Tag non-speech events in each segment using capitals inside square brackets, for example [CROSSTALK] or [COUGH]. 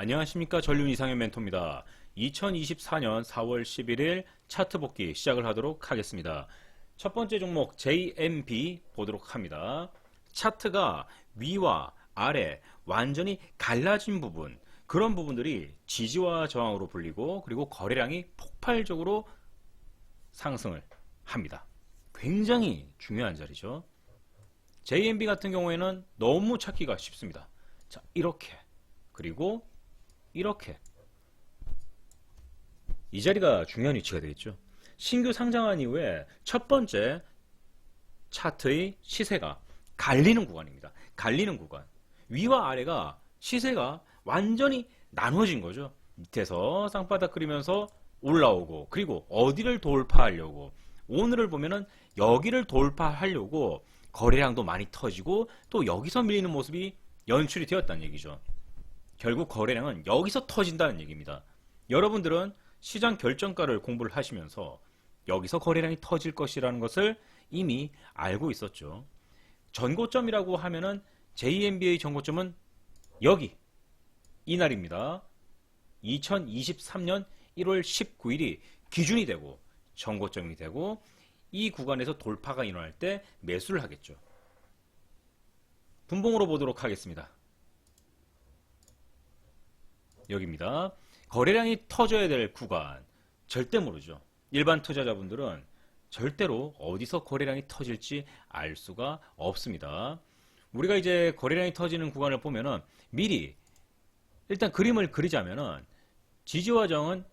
안녕하십니까 전륜 이상의 멘토입니다. 2024년 4월 11일 차트 복귀 시작을 하도록 하겠습니다. 첫 번째 종목 JMB 보도록 합니다. 차트가 위와 아래 완전히 갈라진 부분 그런 부분들이 지지와 저항으로 불리고 그리고 거래량이 폭발적으로 상승을 합니다. 굉장히 중요한 자리죠. JMB 같은 경우에는 너무 찾기가 쉽습니다. 자, 이렇게. 그리고 이렇게. 이 자리가 중요한 위치가 되겠죠. 신규 상장한 이후에 첫 번째 차트의 시세가 갈리는 구간입니다. 갈리는 구간. 위와 아래가 시세가 완전히 나눠진 거죠. 밑에서 쌍바닥 그리면서 올라오고 그리고 어디를 돌파하려고 오늘을 보면은 여기를 돌파하려고 거래량도 많이 터지고 또 여기서 밀리는 모습이 연출이 되었다는 얘기죠. 결국 거래량은 여기서 터진다는 얘기입니다. 여러분들은 시장 결정가를 공부를 하시면서 여기서 거래량이 터질 것이라는 것을 이미 알고 있었죠. 전고점이라고 하면은 JMB의 전고점은 여기 이날입니다. 2023년 1월 19일이 기준이 되고 전고점이 되고 이 구간에서 돌파가 일어날 때 매수를 하겠죠. 분봉으로 보도록 하겠습니다. 여기입니다. 거래량이 터져야 될 구간 절대 모르죠. 일반 투자자분들은 절대로 어디서 거래량이 터질지 알 수가 없습니다. 우리가 이제 거래량이 터지는 구간을 보면은 미리 일단 그림을 그리자면은 지지와 정은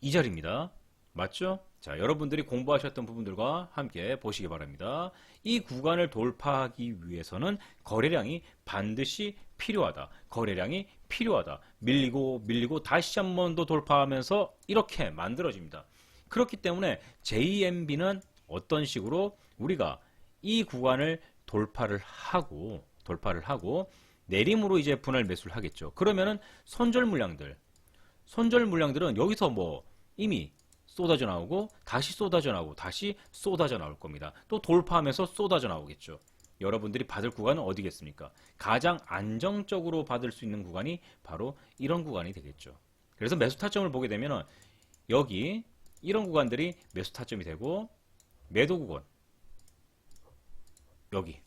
이 자리입니다. 맞죠? 자, 여러분들이 공부하셨던 부분들과 함께 보시기 바랍니다. 이 구간을 돌파하기 위해서는 거래량이 반드시 필요하다. 거래량이 필요하다. 밀리고 밀리고 다시 한 번 더 돌파하면서 이렇게 만들어집니다. 그렇기 때문에 JMB는 어떤 식으로 우리가 이 구간을 돌파를 하고 돌파를 하고 내림으로 이제 분할 매수를 하겠죠. 그러면은 손절 물량들 손절 물량들은 여기서 뭐 이미 쏟아져 나오고 다시 쏟아져 나오고 다시 쏟아져 나올 겁니다. 또 돌파하면서 쏟아져 나오겠죠. 여러분들이 받을 구간은 어디겠습니까? 가장 안정적으로 받을 수 있는 구간이 바로 이런 구간이 되겠죠. 그래서 매수 타점을 보게 되면 여기 이런 구간들이 매수 타점이 되고 매도 구간 여기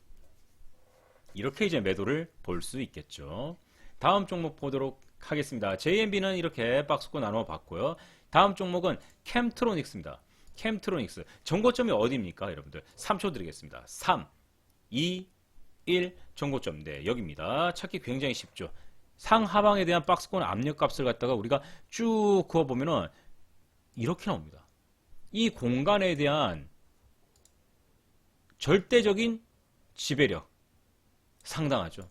이렇게 이제 매도를 볼 수 있겠죠. 다음 종목 보도록 하겠습니다. JMB는 이렇게 박스권 나눠 봤고요. 다음 종목은 캠트로닉스입니다. 캠트로닉스. 정고점이 어디입니까, 여러분들? 3초 드리겠습니다. 3, 2, 1, 정고점. 네, 여기입니다. 찾기 굉장히 쉽죠. 상하방에 대한 박스권 압력값을 갖다가 우리가 쭉 그어보면은 이렇게 나옵니다. 이 공간에 대한 절대적인 지배력 상당하죠.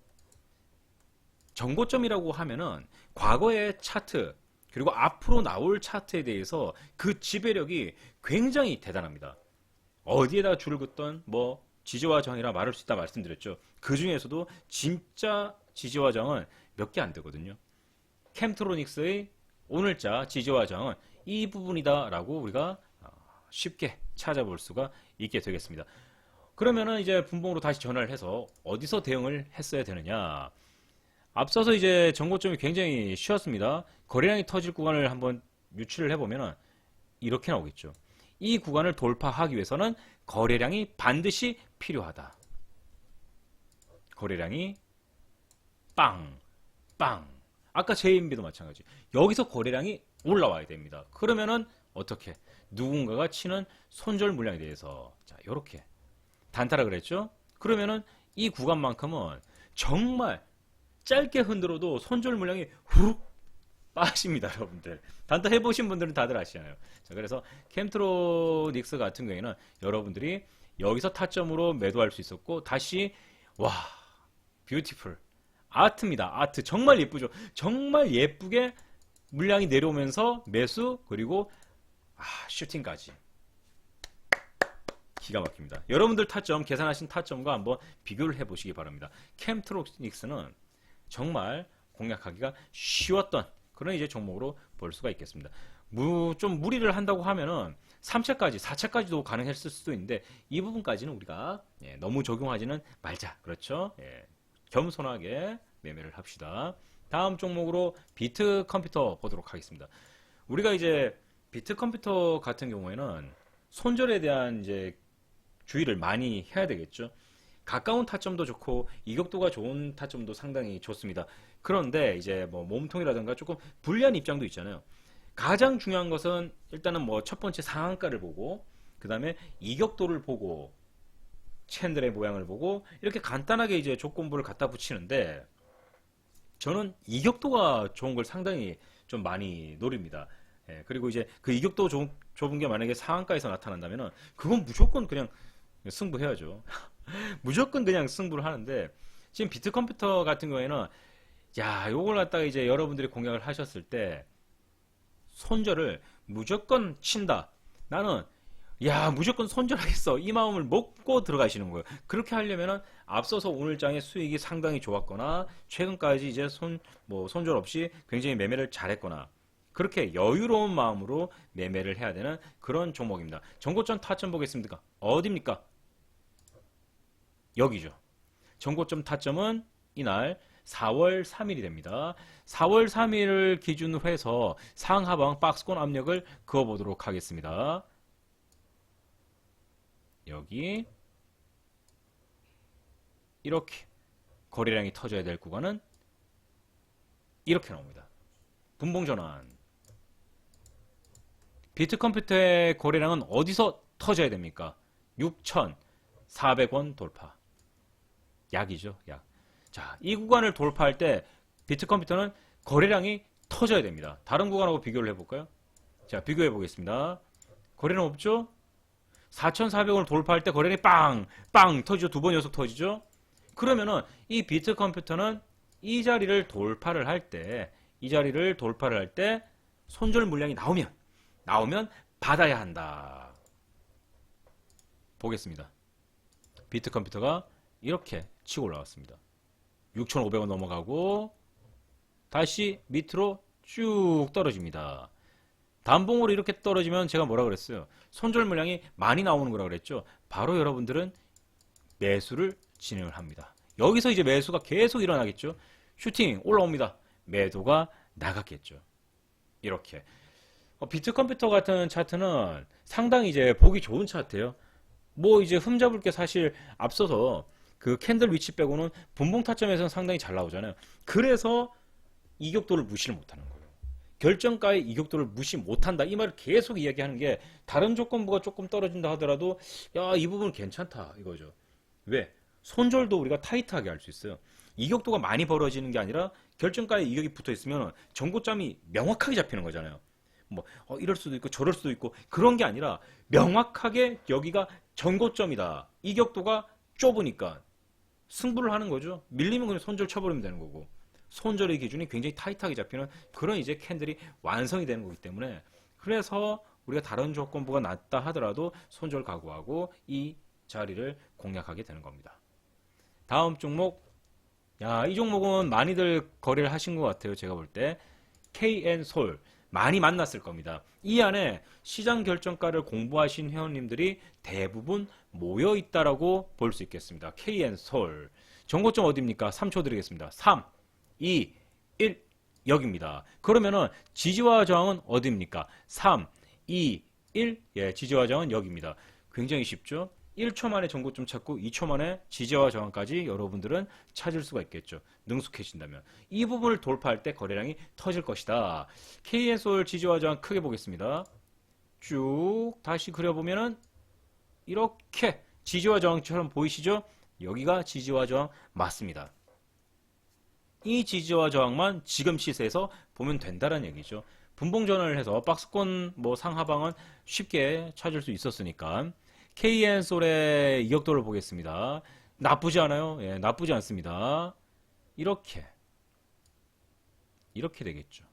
정고점이라고 하면은 과거의 차트 그리고 앞으로 나올 차트에 대해서 그 지배력이 굉장히 대단합니다. 어디에다 줄을 긋던 뭐 지지와 정이라 말할 수 있다 말씀드렸죠. 그 중에서도 진짜 지지와 정은 몇 개 안 되거든요. 캠트로닉스의 오늘자 지지와 정은 이 부분이다라고 우리가 어, 쉽게 찾아볼 수가 있게 되겠습니다. 그러면은 이제 분봉으로 다시 전화를 해서 어디서 대응을 했어야 되느냐? 앞서서 이제 정고점이 굉장히 쉬웠습니다. 거래량이 터질 구간을 한번 유출을 해보면 이렇게 나오겠죠. 이 구간을 돌파하기 위해서는 거래량이 반드시 필요하다. 거래량이 빵, 빵. 아까 JMB도 마찬가지. 여기서 거래량이 올라와야 됩니다. 그러면은 어떻게? 누군가가 치는 손절 물량에 대해서 자, 요렇게 단타라 그랬죠? 그러면은 이 구간만큼은 정말 짧게 흔들어도 손절 물량이 후룩 빠집니다, [LAUGHS] 여러분들. 단타 해보신 분들은 다들 아시잖아요. 자, 그래서 캠트로 닉스 같은 경우에는 여러분들이 여기서 타점으로 매도할 수 있었고, 다시, 와, 뷰티풀. 아트입니다. 아트. 정말 예쁘죠? 정말 예쁘게 물량이 내려오면서 매수, 그리고, 아, 슈팅까지. 기가 막힙니다. 여러분들 타점, 계산하신 타점과 한번 비교를 해보시기 바랍니다. 캠트로닉스는 정말 공략하기가 쉬웠던 그런 이제 종목으로 볼 수가 있겠습니다. 무, 좀 무리를 한다고 하면은 3차까지, 4차까지도 가능했을 수도 있는데 이 부분까지는 우리가 예, 너무 적용하지는 말자. 그렇죠? 예, 겸손하게 매매를 합시다. 다음 종목으로 비트 컴퓨터 보도록 하겠습니다. 우리가 이제 비트 컴퓨터 같은 경우에는 손절에 대한 이제 주의를 많이 해야 되겠죠. 가까운 타점도 좋고 이격도가 좋은 타점도 상당히 좋습니다. 그런데 이제 뭐 몸통이라든가 조금 불리한 입장도 있잖아요. 가장 중요한 것은 일단은 뭐 첫 번째 상한가를 보고 그 다음에 이격도를 보고 챈들의 모양을 보고 이렇게 간단하게 이제 조건부를 갖다 붙이는데 저는 이격도가 좋은 걸 상당히 좀 많이 노립니다. 예, 그리고 이제 그 이격도 좁, 좁은 게 만약에 상한가에서 나타난다면은 그건 무조건 그냥 승부해야죠. [LAUGHS] 무조건 그냥 승부를 하는데 지금 비트 컴퓨터 같은 경우에는 야, 요걸 갖다가 이제 여러분들이 공략을 하셨을 때 손절을 무조건 친다. 나는 야, 무조건 손절하겠어. 이 마음을 먹고 들어가시는 거예요. 그렇게 하려면은 앞서서 오늘 장의 수익이 상당히 좋았거나 최근까지 이제 손 뭐 손절 없이 굉장히 매매를 잘했거나 그렇게 여유로운 마음으로 매매를 해야 되는 그런 종목입니다. 전고점 타점 보겠습니까? 어디입니까? 여기죠. 전고점 타점은 이날 4월 3일이 됩니다. 4월 3일을 기준으로 해서 상하방 박스권 압력을 그어보도록 하겠습니다. 여기 이렇게 거래량이 터져야 될 구간은 이렇게 나옵니다. 분봉 전환. 비트컴퓨터의 거래량은 어디서 터져야 됩니까? 6,400원 돌파. 약이죠, 약. 자, 이 구간을 돌파할 때 비트 컴퓨터는 거래량이 터져야 됩니다. 다른 구간하고 비교를 해볼까요? 자, 비교해 보겠습니다. 거래량 없죠? 4,400원을 돌파할 때 거래량이 빵! 빵! 터지죠? 두 번 연속 터지죠? 그러면은 이 비트 컴퓨터는 이 자리를 돌파를 할 때, 이 자리를 돌파를 할 때 손절 물량이 나오면, 나오면 받아야 한다. 보겠습니다. 비트 컴퓨터가 이렇게 치고 올라왔습니다. 6,500원 넘어가고 다시 밑으로 쭉 떨어집니다. 단봉으로 이렇게 떨어지면 제가 뭐라 그랬어요? 손절 물량이 많이 나오는 거라 그랬죠. 바로 여러분들은 매수를 진행을 합니다. 여기서 이제 매수가 계속 일어나겠죠. 슈팅 올라옵니다. 매도가 나갔겠죠. 이렇게 어, 비트컴퓨터 같은 차트는 상당히 이제 보기 좋은 차트예요. 뭐 이제 흠잡을 게 사실 앞서서 그 캔들 위치 빼고는 분봉 타점에서는 상당히 잘 나오잖아요. 그래서 이격도를 무시를 못하는 거예요. 결정가의 이격도를 무시 못한다 이 말을 계속 이야기하는 게 다른 조건부가 조금 떨어진다 하더라도 야 이 부분 괜찮다 이거죠. 왜? 손절도 우리가 타이트하게 할 수 있어요. 이격도가 많이 벌어지는 게 아니라 결정가에 이격이 붙어 있으면 전고점이 명확하게 잡히는 거잖아요. 뭐 어, 이럴 수도 있고 저럴 수도 있고 그런 게 아니라 명확하게 여기가 전고점이다. 이격도가 좁으니까 승부를 하는 거죠. 밀리면 그냥 손절 쳐버리면 되는 거고. 손절의 기준이 굉장히 타이트하게 잡히는 그런 이제 캔들이 완성이 되는 거기 때문에 그래서 우리가 다른 조건부가 낮다 하더라도 손절 각오하고 이 자리를 공략하게 되는 겁니다. 다음 종목 야, 이 종목은 많이들 거래를 하신 것 같아요. 제가 볼 때. KN솔. 많이 만났을 겁니다. 이 안에 시장 결정가를 공부하신 회원님들이 대부분 모여 있다라고 볼 수 있겠습니다. KN솔. 정고점 어디입니까? 3초 드리겠습니다. 3, 2, 1. 여기입니다. 그러면은 지지와 저항은 어디입니까? 3, 2, 1. 예, 지지와 저항은 여기입니다. 굉장히 쉽죠? 1초 만에 전고점 찾고 2초 만에 지지와 저항까지 여러분들은 찾을 수가 있겠죠. 능숙해진다면. 이 부분을 돌파할 때 거래량이 터질 것이다. KSOL 지지와 저항 크게 보겠습니다. 쭉 다시 그려보면은 이렇게 지지와 저항처럼 보이시죠? 여기가 지지와 저항 맞습니다. 이 지지와 저항만 지금 시세에서 보면 된다는 얘기죠. 분봉 전환을 해서 박스권 뭐 상하방은 쉽게 찾을 수 있었으니까 KN솔의 이격도를 보겠습니다. 나쁘지 않아요? 예, 나쁘지 않습니다. 이렇게 이렇게 되겠죠.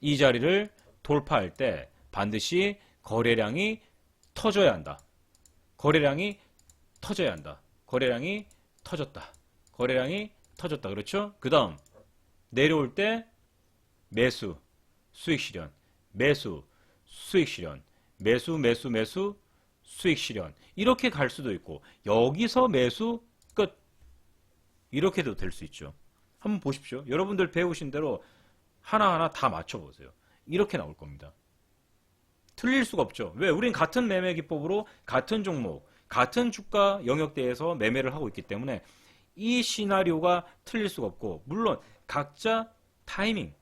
이 자리를 돌파할 때 반드시 거래량이 터져야 한다. 거래량이 터져야 한다. 거래량이 터졌다. 거래량이 터졌다. 그렇죠? 그 다음 내려올 때 매수, 수익 실현, 매수, 수익 실현, 매수, 매수, 매수, 수익 실현. 이렇게 갈 수도 있고, 여기서 매수, 끝. 이렇게도 될 수 있죠. 한번 보십시오. 여러분들 배우신 대로 하나하나 다 맞춰보세요. 이렇게 나올 겁니다. 틀릴 수가 없죠. 왜? 우린 같은 매매 기법으로 같은 종목, 같은 주가 영역대에서 매매를 하고 있기 때문에 이 시나리오가 틀릴 수가 없고 물론 각자 타이밍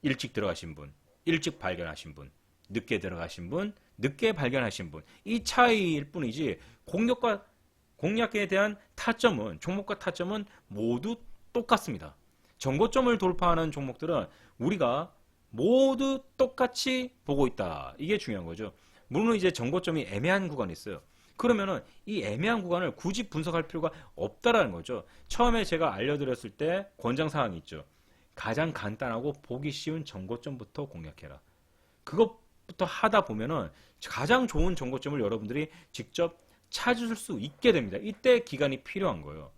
일찍 들어가신 분, 일찍 발견하신 분, 늦게 들어가신 분, 늦게 발견하신 분 이 차이일 뿐이지 공략과 공략에 대한 타점은 종목과 타점은 모두 똑같습니다. 정고점을 돌파하는 종목들은 우리가 모두 똑같이 보고 있다. 이게 중요한 거죠. 물론 이제 정고점이 애매한 구간이 있어요. 그러면은 이 애매한 구간을 굳이 분석할 필요가 없다라는 거죠. 처음에 제가 알려드렸을 때 권장 사항이 있죠. 가장 간단하고 보기 쉬운 정고점부터 공략해라. 그 것부터 하다 보면은 가장 좋은 정고점을 여러분들이 직접 찾을 수 있게 됩니다. 이때 기간이 필요한 거예요.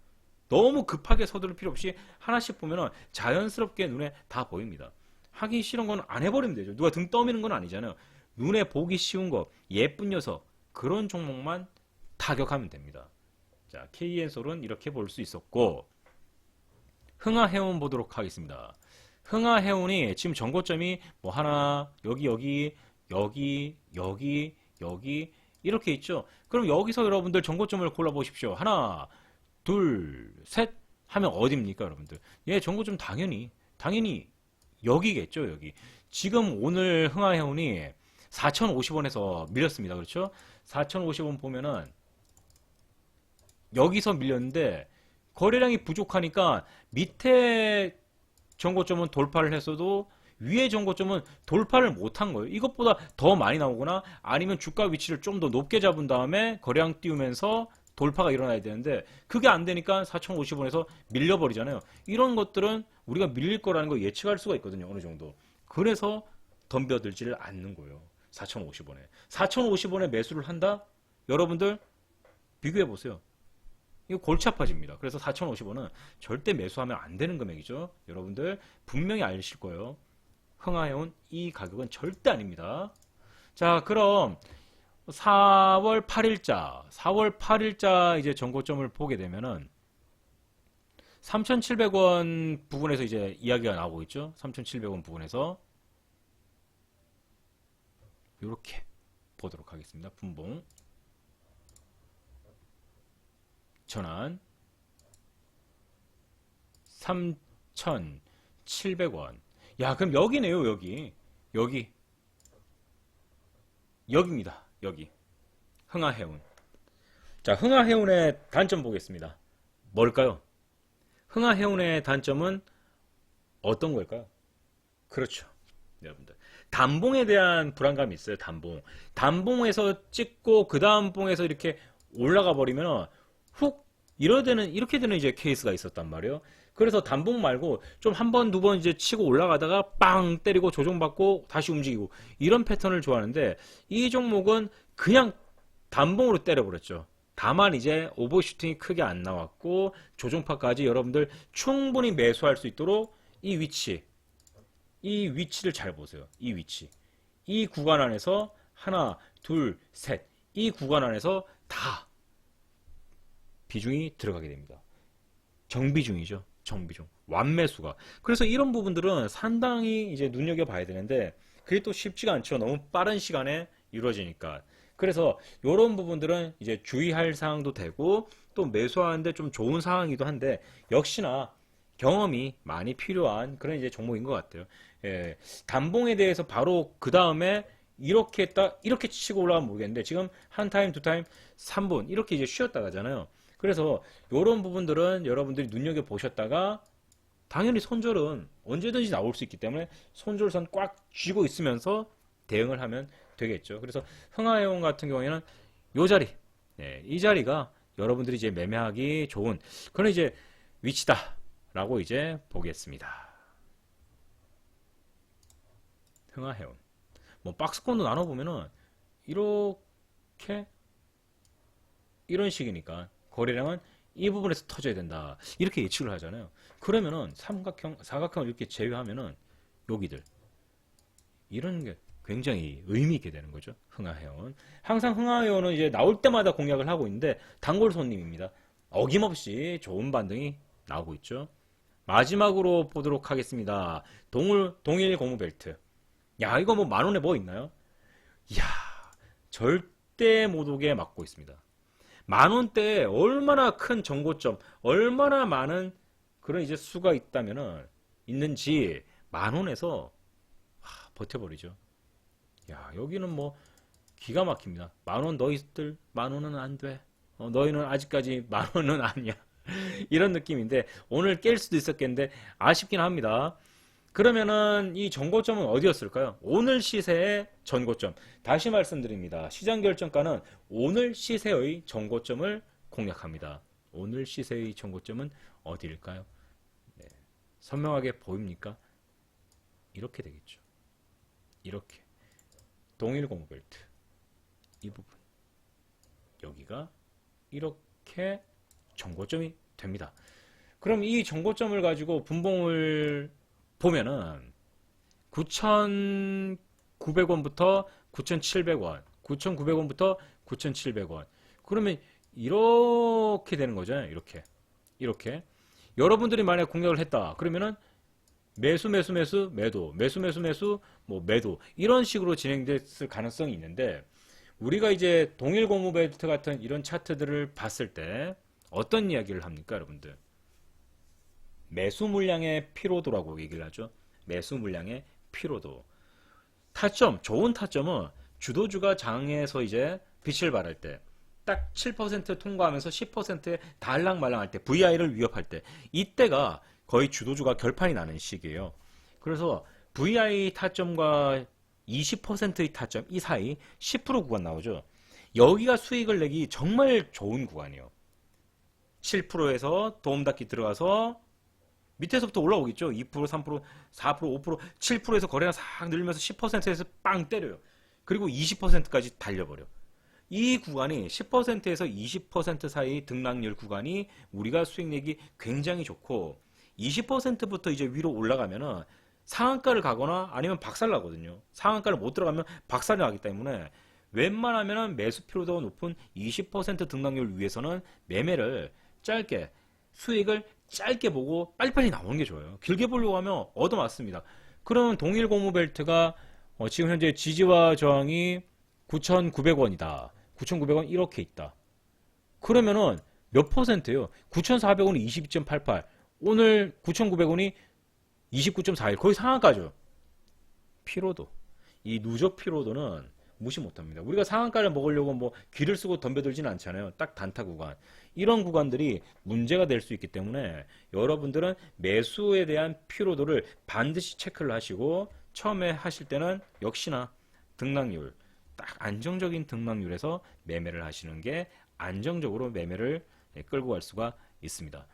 너무 급하게 서두를 필요 없이 하나씩 보면은 자연스럽게 눈에 다 보입니다. 하기 싫은 건 안 해버리면 되죠. 누가 등 떠미는 건 아니잖아요. 눈에 보기 쉬운 거, 예쁜 녀석, 그런 종목만 타격하면 됩니다. 자, KN솔은 이렇게 볼 수 있었고, 흥하해운 보도록 하겠습니다. 흥하해운이 지금 정고점이 뭐 하나, 여기, 여기, 여기, 여기, 여기, 이렇게 있죠. 그럼 여기서 여러분들 정고점을 골라보십시오. 하나, 둘, 셋 하면 어딥니까, 여러분들? 예, 정고점 당연히, 당연히 여기겠죠, 여기. 지금 오늘 흥하해운이 4,050원에서 밀렸습니다. 그렇죠? 4,050원 보면은 여기서 밀렸는데 거래량이 부족하니까 밑에 정고점은 돌파를 했어도 위에 정고점은 돌파를 못한 거예요. 이것보다 더 많이 나오거나 아니면 주가 위치를 좀 더 높게 잡은 다음에 거래량 띄우면서 돌파가 일어나야 되는데 그게 안 되니까 4,050원에서 밀려버리잖아요. 이런 것들은 우리가 밀릴 거라는 거 예측할 수가 있거든요. 어느 정도. 그래서 덤벼들지를 않는 거예요. 4,050원에. 4,050원에 매수를 한다? 여러분들 비교해 보세요. 이거 골치 아파집니다. 그래서 4,050원은 절대 매수하면 안 되는 금액이죠. 여러분들 분명히 아실 거예요. 흥하해온 이 가격은 절대 아닙니다. 자, 그럼 4월 8일자, 4월 8일자 이제 정고점을 보게 되면은 3,700원 부분에서 이제 이야기가 나오고 있죠. 3,700원 부분에서 이렇게 보도록 하겠습니다. 분봉 전환 3,700원. 야, 그럼 여기네요, 여기. 여기. 여기입니다. 여기. 흥하해운. 자, 흥하해운의 단점 보겠습니다. 뭘까요? 흥하해운의 단점은 어떤 걸까요? 그렇죠. 여러분들. 단봉에 대한 불안감이 있어요, 단봉. 단봉에서 찍고, 그 다음 봉에서 이렇게 올라가 버리면, 훅, 이러되는, 이렇게 되는 이제 케이스가 있었단 말이에요. 그래서 단봉 말고, 좀 한 번, 두 번 이제 치고 올라가다가 빵 때리고 조정받고 다시 움직이고, 이런 패턴을 좋아하는데, 이 종목은 그냥 단봉으로 때려버렸죠. 다만 이제 오버슈팅이 크게 안 나왔고, 조종파까지 여러분들 충분히 매수할 수 있도록 이 위치, 이 위치를 잘 보세요. 이 위치. 이 구간 안에서 하나, 둘, 셋. 이 구간 안에서 다 비중이 들어가게 됩니다. 정비중이죠. 정비중. 완매수가. 그래서 이런 부분들은 상당히 이제 눈여겨봐야 되는데 그게 또 쉽지가 않죠. 너무 빠른 시간에 이루어지니까. 그래서 이런 부분들은 이제 주의할 사항도 되고 또 매수하는데 좀 좋은 상황이기도 한데 역시나 경험이 많이 필요한 그런 이제 종목인 것 같아요. 예, 단봉에 대해서 바로 그 다음에 이렇게 딱 이렇게 치고 올라가면 모르겠는데 지금 한 타임 두 타임 3분 이렇게 이제 쉬었다 가잖아요. 그래서 이런 부분들은 여러분들이 눈여겨 보셨다가 당연히 손절은 언제든지 나올 수 있기 때문에 손절선 꽉 쥐고 있으면서 대응을 하면 되겠죠. 그래서 흥하해운 같은 경우에는 이 자리, 예, 이 자리가 여러분들이 이제 매매하기 좋은 그런 이제 위치다라고 이제 보겠습니다. 흥하해운. 뭐 박스권도 나눠보면은 이렇게 이런 식이니까 거래량은 이 부분에서 터져야 된다. 이렇게 예측을 하잖아요. 그러면은 삼각형, 사각형을 이렇게 제외하면은 여기들 이런 게 굉장히 의미 있게 되는 거죠. 흥하해운. 항상 흥하해운은 이제 나올 때마다 공략을 하고 있는데 단골 손님입니다. 어김없이 좋은 반등이 나오고 있죠. 마지막으로 보도록 하겠습니다. 동일, 동일 고무 벨트. 야, 이거 뭐 만 원에 뭐 있나요? 이야, 절대 못 오게 막고 있습니다. 만 원대에 얼마나 큰 정고점, 얼마나 많은 그런 이제 수가 있다면은, 있는지 만 원에서 하, 버텨버리죠. 야, 여기는 뭐 기가 막힙니다. 만 원 너희들 만 원은 안 돼. 어, 너희는 아직까지 만 원은 아니야. [LAUGHS] 이런 느낌인데 오늘 깰 수도 있었겠는데 아쉽긴 합니다. 그러면은 이 전고점은 어디였을까요? 오늘 시세의 전고점. 다시 말씀드립니다. 시장 결정가는 오늘 시세의 전고점을 공략합니다. 오늘 시세의 전고점은 어디일까요? 네. 선명하게 보입니까? 이렇게 되겠죠. 이렇게. 동일 고무벨트. 이 부분. 여기가 이렇게 정고점이 됩니다. 그럼 이 정고점을 가지고 분봉을 보면은 9,900원부터 9,700원, 9,900원부터 9,700원. 그러면 이렇게 되는 거잖아요. 이렇게. 이렇게. 여러분들이 만약 공략을 했다. 그러면은 매수 매수 매수 매도 매수 매수 매수 뭐 매도 이런 식으로 진행됐을 가능성이 있는데 우리가 이제 동일 고무 벨트 같은 이런 차트들을 봤을 때 어떤 이야기를 합니까, 여러분들? 매수 물량의 피로도라고 얘기를 하죠. 매수 물량의 피로도. 타점, 좋은 타점은 주도주가 장에서 이제 빛을 발할 때, 딱 7% 통과하면서 10%에 달랑말랑 할 때, VI를 위협할 때, 이때가 거의 주도주가 결판이 나는 시기예요. 그래서 VI 타점과 20%의 타점, 이 사이 10% 구간 나오죠. 여기가 수익을 내기 정말 좋은 구간이에요. 7%에서 도움닫기 들어가서 밑에서부터 올라오겠죠. 2%, 3%, 4%, 5%, 7%에서 거래가 싹 늘면서 10%에서 빵 때려요. 그리고 20%까지 달려버려. 이 구간이 10%에서 20% 사이 등락률 구간이 우리가 수익 내기 굉장히 좋고 20%부터 이제 위로 올라가면은 상한가를 가거나 아니면 박살 나거든요. 상한가를 못 들어가면 박살이 나기 때문에 웬만하면은 매수 피로도가 높은 20% 등락률 위해서는 매매를 짧게 수익을 짧게 보고 빨리빨리 나오는 게 좋아요. 길게 보려고 하면 얻어맞습니다. 그러면 동일 고무 벨트가 어, 지금 현재 지지와 저항이 9,900원이다. 9,900원 이렇게 있다. 그러면은 몇 퍼센트예요? 9,400원이 22.88. 오늘 9,900원이 29.41. 거의 상한가죠. 피로도. 이 누적 피로도는 무시 못합니다. 우리가 상한가를 먹으려고 뭐 귀를 쓰고 덤벼들지는 않잖아요. 딱 단타 구간. 이런 구간들이 문제가 될 수 있기 때문에 여러분들은 매수에 대한 피로도를 반드시 체크를 하시고 처음에 하실 때는 역시나 등락률, 딱 안정적인 등락률에서 매매를 하시는 게 안정적으로 매매를 끌고 갈 수가 있습니다.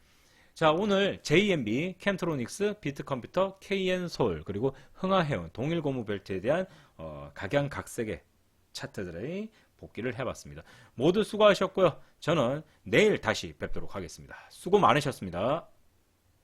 자, 오늘 JMB, 캠트로닉스, 비트컴퓨터, KN솔, 그리고 흥하해운, 동일고무벨트에 대한 어, 각양각색의 차트들의 복귀를 해봤습니다. 모두 수고하셨고요. 저는 내일 다시 뵙도록 하겠습니다. 수고 많으셨습니다.